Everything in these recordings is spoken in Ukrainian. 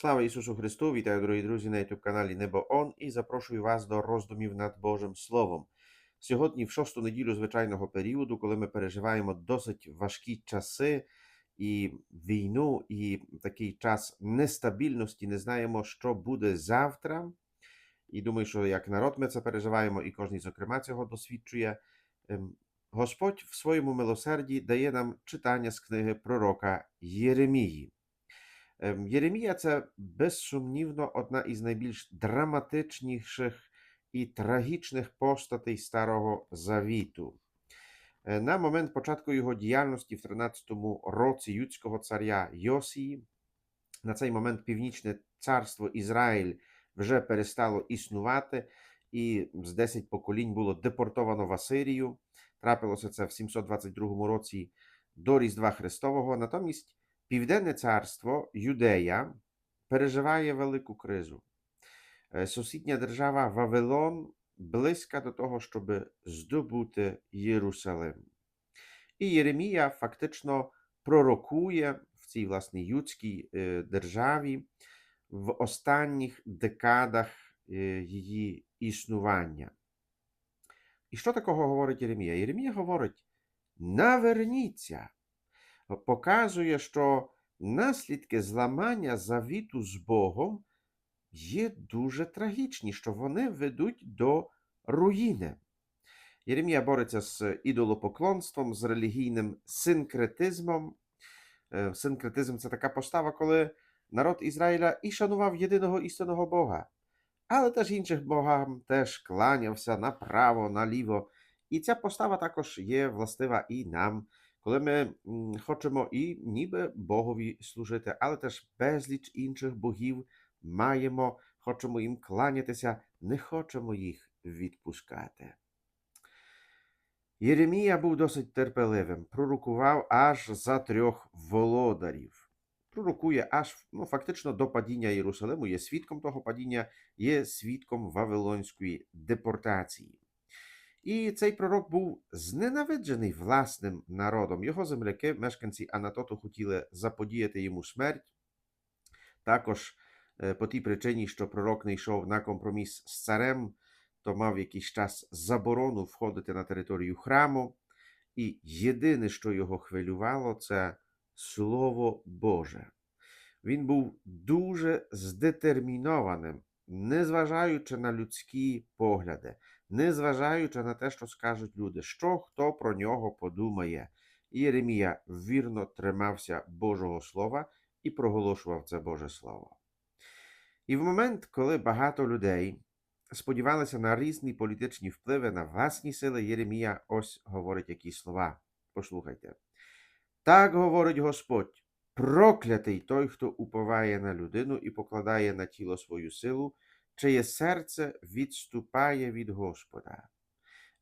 Слава Ісусу Христу! Вітаю, дорогі друзі, на youtube каналі Небо Он і запрошую вас до роздумів над Божим Словом. Сьогодні, в шосту неділю звичайного періоду, коли ми переживаємо досить важкі часи і війну, і такий час нестабільності, не знаємо, що буде завтра. І думаю, що як народ ми це переживаємо, і кожен, зокрема, цього досвідчує. Ем, Господь в своєму милосерді дає нам читання з книги пророка Єремії. Ем, Єремія це безсумнівно одна із найбільш драматичніших і трагічних постатей Старого Завіту. Е, На момент початку його діяльності в 13-му році юдського царя Йосії, на цей момент Північне царство Ізраїль вже перестало існувати, і з 10 поколінь було депортовано в Асирію. Трапилося це в 722 році до Різдва Христового. Натомість Південне царство Юдея переживає велику кризу. Е, Сусідня держава Вавилон близька до того, щоб здобути Єрусалим. І Єремія фактично пророкує в цій власній юдській е, державі в останніх декадах е, її існування. І що такого говорить Єремія? Єремія говорить: наверніться показує, що наслідки зламання завіту з Богом є дуже трагічні, що вони ведуть до руїни. Єремія бореться з ідолопоклонством, з релігійним синкретизмом. Е, Синкретизм це така постава, коли народ Ізраїля і шанував єдиного істинного Бога, але теж інших богам теж кланявся направо, наліво. І ця постава також є властива і нам коли ми хочемо і ніби Богові служити, але теж безліч інших богів маємо, хочемо їм кланятися, не хочемо їх відпускати. Єремія був досить терпеливим, пророкував аж за трьох володарів. Пророкує аж ну, фактично до падіння Єрусалиму, є свідком того падіння, є свідком Вавилонської депортації. І цей пророк був зненавиджений власним народом. Його земляки, мешканці Анатоту, хотіли заподіяти йому смерть. Також е, по тій причині, що пророк не йшов на компроміс з царем, то мав якийсь час заборону входити на територію храму. І єдине, що його хвилювало, це Слово Боже. Він був дуже здетермінованим, незважаючи на людські погляди незважаючи на те, що скажуть люди, що хто про нього подумає. Єремія вірно тримався Божого Слова і проголошував це Боже Слово. І в момент, коли багато людей сподівалися на різні політичні впливи на власні сили, Єремія ось говорить які слова. Послухайте. Так говорить Господь, проклятий той, хто уповає на людину і покладає на тіло свою силу, чиє серце відступає від Господа.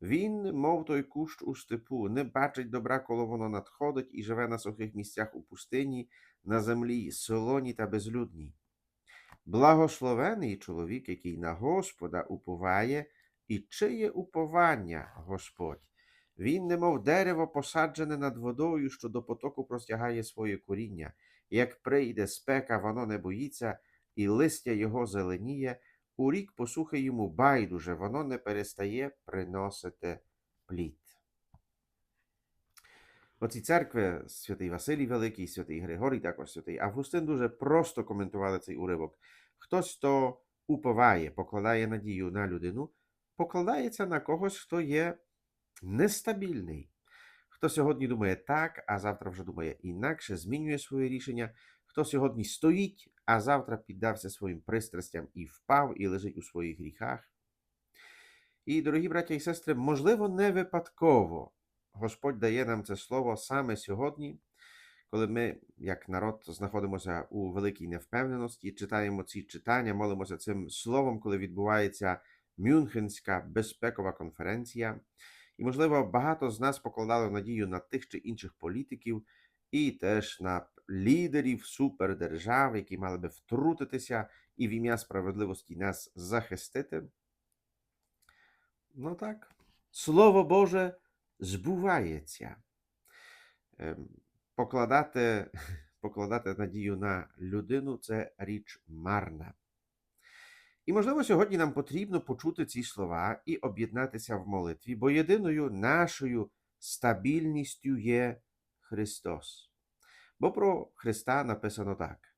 Він, мов той кущ у степу, не бачить добра, коли воно надходить і живе на сухих місцях у пустині, на землі, солоні та безлюдній. Благословений чоловік, який на Господа уповає, і чиє уповання Господь. Він, немов дерево, посаджене над водою, що до потоку простягає своє коріння. Як прийде спека, воно не боїться, і листя його зеленіє, у рік посухи йому байдуже, воно не перестає приносити плід. Оці церкви, святий Василій Великий, святий Григорій, також святий Августин дуже просто коментували цей уривок. Хтось, хто уповає, покладає надію на людину, покладається на когось, хто є нестабільний. Хто сьогодні думає так, а завтра вже думає інакше, змінює своє рішення. Хто сьогодні стоїть, а завтра піддався своїм пристрастям і впав, і лежить у своїх гріхах. І, дорогі браття і сестри, можливо, не випадково Господь дає нам це слово саме сьогодні, коли ми, як народ, знаходимося у великій невпевненості, читаємо ці читання, молимося цим словом, коли відбувається Мюнхенська безпекова конференція. І, можливо, багато з нас покладали надію на тих чи інших політиків і теж на лідерів супердержав, які мали би втрутитися і в ім'я справедливості нас захистити. Ну так, Слово Боже збувається. Ем, Покладати, покладати надію на людину це річ марна. І, можливо, сьогодні нам потрібно почути ці слова і об'єднатися в молитві, бо єдиною нашою стабільністю є Христос. Бо про Христа написано так: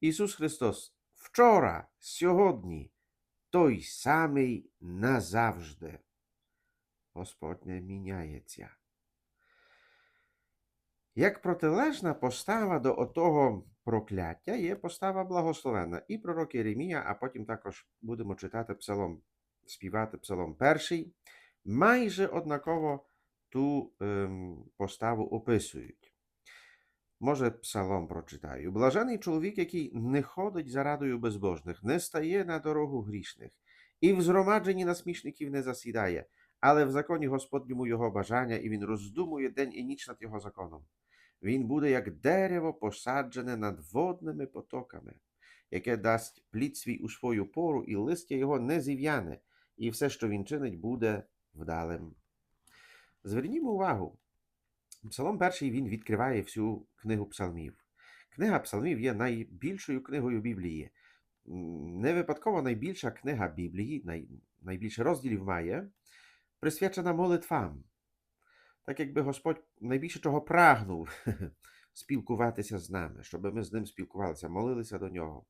Ісус Христос вчора, сьогодні, той самий назавжди. Господь не міняється. Як протилежна постава до отого прокляття є постава благословенна. І пророк Єремія, а потім також будемо читати псалом, співати псалом перший, майже однаково ту ем, поставу описують. Може, псалом прочитаю. Блажений чоловік, який не ходить за радою безбожних, не стає на дорогу грішних, і в згромадженні насмішників не засідає, але в законі Господньому його бажання, і він роздумує день і ніч над його законом. Він буде як дерево, посаджене над водними потоками, яке дасть плід свій у свою пору, і листя його не зів'яне, і все, що він чинить, буде вдалим. Звернімо увагу. Псалом перший він відкриває всю книгу псалмів. Книга псалмів є найбільшою книгою Біблії. Не випадково найбільша книга Біблії, най, найбільше розділів має, присвячена молитвам. Так якби Господь найбільше чого прагнув спілкуватися з нами, щоб ми з ним спілкувалися, молилися до нього.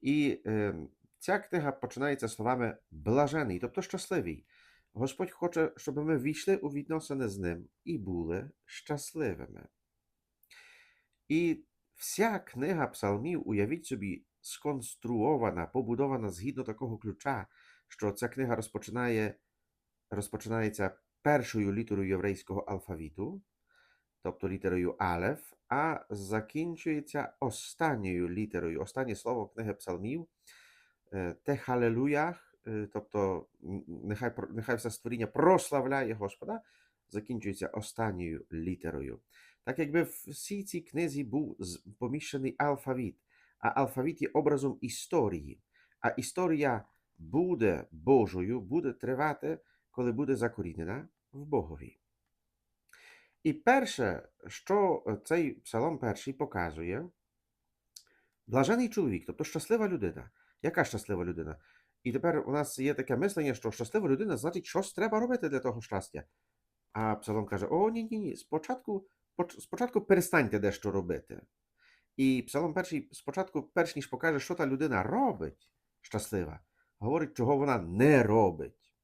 І е, ця книга починається словами блажений, тобто щасливий. Господь хоче, щоб ми війшли у відносини з ним і були щасливими. І вся книга псалмів, уявіть собі, сконструована, побудована згідно такого ключа, що ця книга розпочинає, розпочинається першою літерою єврейського алфавіту, тобто літерою Алеф, а закінчується останньою літерою. Останнє слово книги псалмів е, те халелуях, тобто нехай, нехай все створіння прославляє Господа, закінчується останньою літерою. Так якби в всій цій книзі був поміщений алфавіт, а алфавіт є образом історії, а історія буде Божою, буде тривати, коли буде закорінена в Богові. І перше, що цей псалом перший показує, блажений чоловік, тобто щаслива людина. Яка щаслива людина? І тепер у нас є таке мислення, що щаслива людина значить, щось треба робити для того щастя. А псалом каже: О, ні, ні, ні. Спочатку, спочатку перестаньте дещо робити. І псалом перший спочатку, перш ніж покаже, що та людина робить щаслива, говорить, чого вона не робить.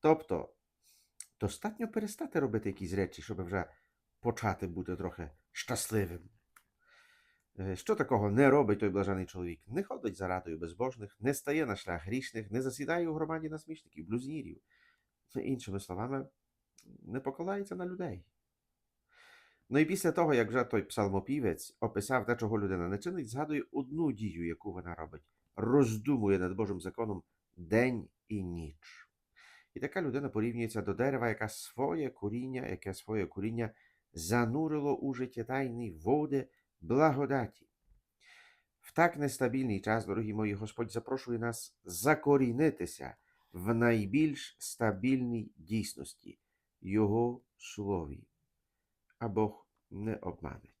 Тобто, достатньо перестати робити якісь речі, щоб вже почати бути трохи щасливим. Е, Що такого не робить той блажений чоловік? Не ходить за радою безбожних, не стає на шлях грішних, не засідає у громаді насмішників, блюзнірів. Іншими словами, не покладається на людей. Ну і після того, як вже той псалмопівець описав те, чого людина не чинить, згадує одну дію, яку вона робить, роздумує над Божим законом день і ніч. І така людина порівнюється до дерева, яка своє коріння, яке своє коріння занурило у життєтайні води благодаті. В так нестабільний час, дорогі мої, Господь запрошує нас закорінитися в найбільш стабільній дійсності Його слові. А Бог не обманить.